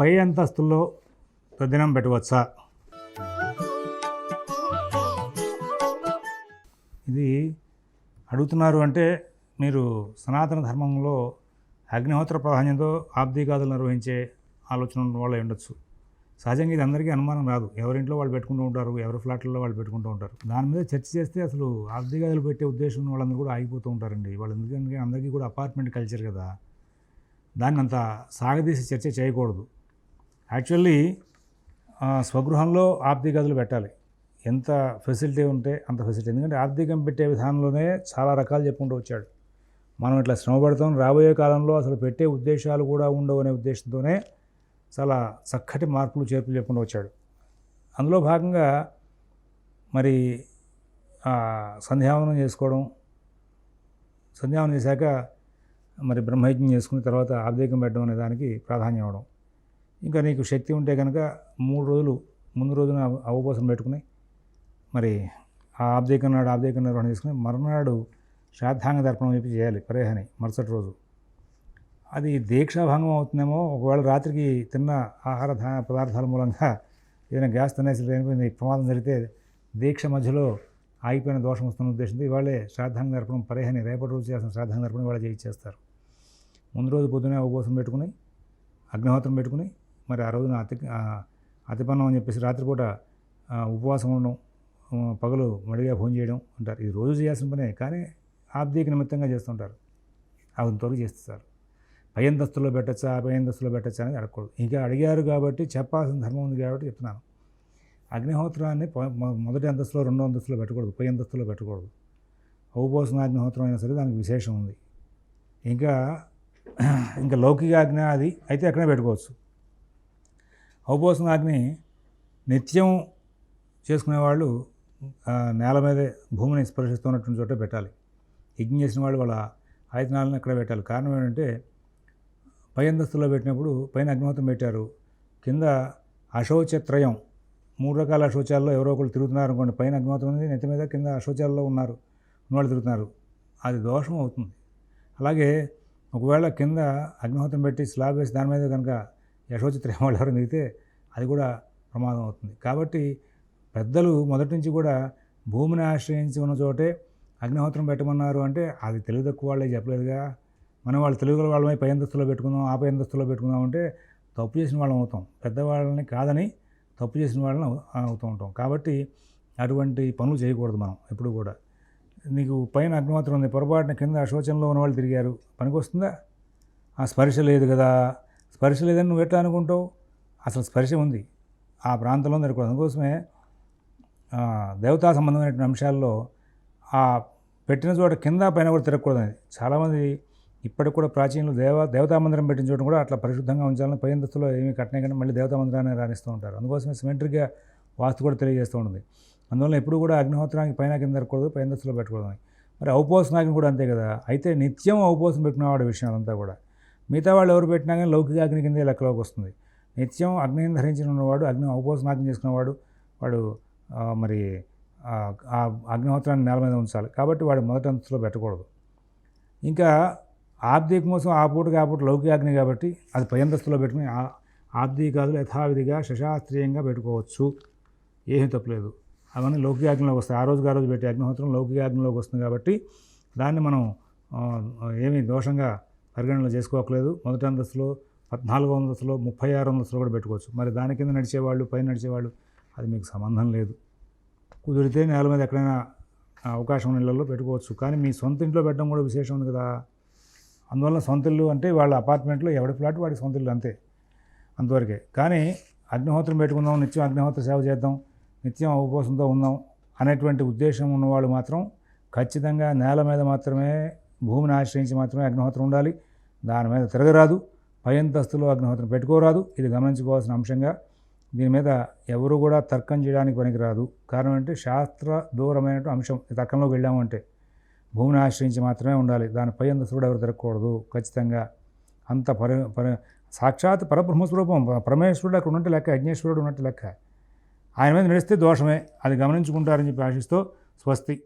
పై అంతస్తుల్లో తద్దినం పెట్టవచ్చా? ఇది అడుగుతున్నారు అంటే మీరు సనాతన ధర్మంలో అగ్నిహోత్ర ప్రాధాన్యంతో ఆబ్దిగాదులు నిర్వహించే ఆలోచన ఉన్న వాళ్ళు ఉండొచ్చు. సహజంగా ఇది అందరికీ అనుమానం రాదు. ఎవరింట్లో వాళ్ళు పెట్టుకుంటూ ఉంటారు ఎవరి ఫ్లాట్లలో వాళ్ళు పెట్టుకుంటూ ఉంటారు. దాని మీద చర్చ చేస్తే అసలు ఆబ్దిగాదులు పెట్టే ఉద్దేశం ఉన్న వాళ్ళందరూ కూడా ఆగిపోతూ ఉంటారండి. వాళ్ళు ఎందుకంటే అందరికీ కూడా అపార్ట్మెంట్ కల్చర్ కదా. దాన్ని అంత సాగదీసి చర్చ చేయకూడదు. యాక్చువల్లీ స్వగృహంలో ఆర్థిక గదులు పెట్టాలి. ఎంత ఫెసిలిటీ ఉంటే అంత ఫెసిలిటీ. ఎందుకంటే ఆర్థికం పెట్టే విధానంలోనే చాలా రకాలు చెప్పుకుంటూ వచ్చాడు. మనం ఇట్లా శ్రమ పడతాం రాబోయే కాలంలో అసలు పెట్టే ఉద్దేశాలు కూడా ఉండవు అనే ఉద్దేశంతోనే చాలా చక్కటి మార్పులు చేర్పులు చెప్పుకుంటూ వచ్చాడు. అందులో భాగంగా మరి సంధ్యావనం చేసుకోవడం సంధ్యావనం చేశాక మరి బ్రహ్మయజ్ఞం చేసుకుని తర్వాత ఆర్థికం పెట్టడం అనే దానికి ప్రాధాన్యం ఇవ్వడం. ఇంకా నీకు శక్తి ఉంటే కనుక మూడు రోజులు ముందు రోజున అవపోసం పెట్టుకుని మరి ఆ ఆబ్దేకం నాడు ఆబ్దేకం నిర్వహణ చేసుకుని మరునాడు శ్రాద్ధాంగ దర్పణం చెప్పి చేయాలి పరేహని మరుసటి రోజు. అది దీక్షాభంగం అవుతుందేమో ఒకవేళ రాత్రికి తిన్న ఆహార పదార్థాల మూలంగా ఏదైనా గ్యాస్ తినేసి లేనిపోయింది ప్రమాదం జరిగితే దీక్ష మధ్యలో ఆగిపోయిన దోషం వస్తున్న ఉద్దేశంతో ఇవాళే శ్రాద్ధాంగ దర్పణం పరేహని రేపటి రోజు చేసిన శ్రాద్ధాంగ దర్పణం ఇవాళ చేయించేస్తారు ముందు రోజు పొద్దునే ఉపవాసం పెట్టుకుని అగ్నిహోత్రం పెట్టుకుని మరి ఆ రోజున అతి అతిపన్నం అని చెప్పేసి రాత్రిపూట ఉపవాసం ఉండడం పగలు మడిగా భోజనం చేయడం అంటారు. ఇది రోజు చేయాల్సిన పనే కానీ ఆబ్దీక నిమిత్తంగా చేస్తుంటారు. అంతవరకు చేస్తారు పై అంతస్తులో పెట్టచ్చా పై అంతస్తులో పెట్టచ్చా అనేది అడగకూడదు. ఇంకా అడిగారు కాబట్టి చెప్పాల్సిన ధర్మం ఉంది కాబట్టి చెప్తున్నాను. అగ్నిహోత్రాన్ని మొదటి అంతస్తులో రెండో అంతస్తులో పెట్టకూడదు. పై అంతస్తులో పెట్టకూడదు. ఔపోసన అగ్నిహోత్రం అయినా సరే దానికి విశేషం ఉంది. ఇంకా ఇంకా లౌకిక అగ్ని అది అయితే అక్కడే పెట్టుకోవచ్చు. ఔపోసన నిత్యం చేసుకునేవాళ్ళు నేల మీదే భూమిని స్పర్శిస్తున్నటువంటి చోట పెట్టాలి. యజ్ఞం చేసిన వాళ్ళు వాళ్ళ ఆయుధనాలను ఎక్కడ పెట్టాలి? కారణం ఏంటంటే పై అంతస్తులో పెట్టినప్పుడు పైన అగ్నిహోత్రం పెట్టారు. కింద అశౌచత్రయం. మూడు రకాల అశౌచాల్లో ఎవరో ఒకరు తిరుగుతున్నారు అనుకోండి పైన అగ్నిహోత్రం ఉంది నెత్తి మీద కింద అశౌచాల్లో ఉన్నారు ఉన్నవాళ్ళు తిరుగుతున్నారు. అది దోషం అవుతుంది. అలాగే ఒకవేళ కింద అగ్నిహోత్రం పెట్టి స్లాబ్ వేసి దాని మీద కనుక యశోచిత్ర వాళ్ళు ఎవరు దిగితే అది కూడా ప్రమాదం అవుతుంది. కాబట్టి పెద్దలు మొదటి నుంచి కూడా భూమిని ఆశ్రయించి ఉన్న చోటే అగ్నిహోత్రం పెట్టమన్నారు అంటే అది తెలుగు తక్కువ వాళ్ళే చెప్పలేదుగా. మనం వాళ్ళు తెలుగు వాళ్ళమై పై అంతస్తులో పెట్టుకుందాం ఆ పై అంతస్తులో పెట్టుకుందాం అంటే తప్పు చేసిన వాళ్ళం అవుతాం. పెద్దవాళ్ళని కాదని తప్పు చేసిన వాళ్ళని అవుతూ ఉంటాం. కాబట్టి అటువంటి పనులు చేయకూడదు మనం ఎప్పుడు కూడా. నీకు పైన అగ్నిహోత్రం ఉంది పొరపాటున కింద శోచనలో ఉన్న వాళ్ళు తిరిగారు పనికొస్తుందా? ఆ స్పర్శ లేదు కదా. స్పర్శ లేదని నువ్వు ఎట్లా అనుకుంటావు? అసలు స్పర్శ ఉంది. ఆ ప్రాంతంలో దొరకదు అందుకోసమే దేవతా సంబంధమైనటువంటి అంశాల్లో ఆ పెట్టిన చోట కింద పైన కూడా తిరగకూడదని చాలామంది ఇప్పటికి కూడా ప్రాచీనలు దేవ దేవతా మందిరం పెట్టిన చోట కూడా అట్లా పరిశుద్ధంగా ఉంచాలని పై అంతస్తులో ఏమీ కట్టినా కానీ మళ్ళీ దేవతా మందిరాన్ని రాణిస్తూ ఉంటారు. అందుకోసమే సిమెంట్రీగా వాస్తు కూడా తెలియజేస్తూ ఉంటుంది. అందువల్ల ఎప్పుడు కూడా అగ్నిహోత్రానికి పైన కింద తిరగకూడదు పై అంతస్తులో పెట్టకూడదు మరి ఔపోసనాగ్ని కూడా అంతే కదా. అయితే నిత్యం ఔపోసం పెట్టినవాడి విషయం అదంతా కూడా. మిగతా వాళ్ళు ఎవరు పెట్టినా కానీ లౌకిక అగ్ని కిందే లెక్కలోకి వస్తుంది. నిత్యం అగ్నిని ధరించిన ఉన్నవాడు అగ్ని ఉపోసనాగ్ని చేసుకున్నవాడు వాడు మరి ఆ అగ్నిహోత్రాన్ని నేల మీద ఉంచాలి. కాబట్టి వాడు మొదటి అంతస్తులో పెట్టకూడదు. ఇంకా ఆబ్దీకం మోసం ఆ పూట ఆ పూట లౌకిక అగ్ని కాబట్టి అది పై అంతస్తులో పెట్టుకుని ఆ ఆబ్దీకాదులు యథావిధిగా శశాస్త్రీయంగా పెట్టుకోవచ్చు. ఏమీ తప్పలేదు అవన్నీ లౌకిక అగ్నిలోకి వస్తాయి. ఆ రోజుగా ఆ రోజు పెట్టే అగ్నిహోత్రం లౌకిక అగ్నిలోకి వస్తుంది కాబట్టి దాన్ని మనం ఏమీ దోషంగా పరిగణనలో చేసుకోవట్లేదు మొదటి అంతస్తులో పద్నాలుగో అంతస్తులో ముప్పై ఆరు అంతస్తులో కూడా పెట్టుకోవచ్చు. మరి దాని కింద నడిచేవాళ్ళు పైన నడిచేవాళ్ళు అది మీకు సంబంధం లేదు. కుదిరితే నేల మీద ఎక్కడైనా అవకాశం ఉన్న ఇళ్ళల్లో పెట్టుకోవచ్చు. కానీ మీ సొంత ఇంట్లో పెట్టడం కూడా విశేషం ఉంది కదా. అందువల్ల సొంత ఇల్లు అంటే వాళ్ళ అపార్ట్మెంట్లో ఎవడి ఫ్లాట్ వాడి సొంత ఇల్లు అంతే అంతవరకే. కానీ అగ్నిహోత్రం పెట్టుకుందాం నిత్యం అగ్నిహోత్ర సేవ చేద్దాం నిత్యం ఉపవాసంతో ఉందాం అనేటువంటి ఉద్దేశం ఉన్నవాళ్ళు మాత్రం ఖచ్చితంగా నేల మీద మాత్రమే భూమిని ఆశ్రయించి మాత్రమే అగ్నిహోత్రం ఉండాలి. దాని మీద తిరగరాదు. పై అంతస్తులో అగ్నిహోత్రం పెట్టుకోరాదు. ఇది గమనించుకోవాల్సిన అంశంగా దీని మీద ఎవరు కూడా తర్కం చేయడానికి పనికిరాదు. కారణం అంటే శాస్త్ర దూరమైన అంశం. ఈ తర్కంలోకి వెళ్ళామంటే భూమిని ఆశ్రయించి మాత్రమే ఉండాలి. దాని పై అంతస్తు ఎవరు తిరగకూడదు? ఖచ్చితంగా అంత పరి పరి సాక్షాత్ పరబ్రహ్మస్వరూపం. పరమేశ్వరుడు అక్కడ ఉన్నట్టు లెక్క యజ్ఞేశ్వరుడు ఉన్నట్టు లెక్క. ఆయన మీద నడిస్తే దోషమే. అది గమనించుకుంటారని చెప్పి ఆశిస్తూ స్వస్తి.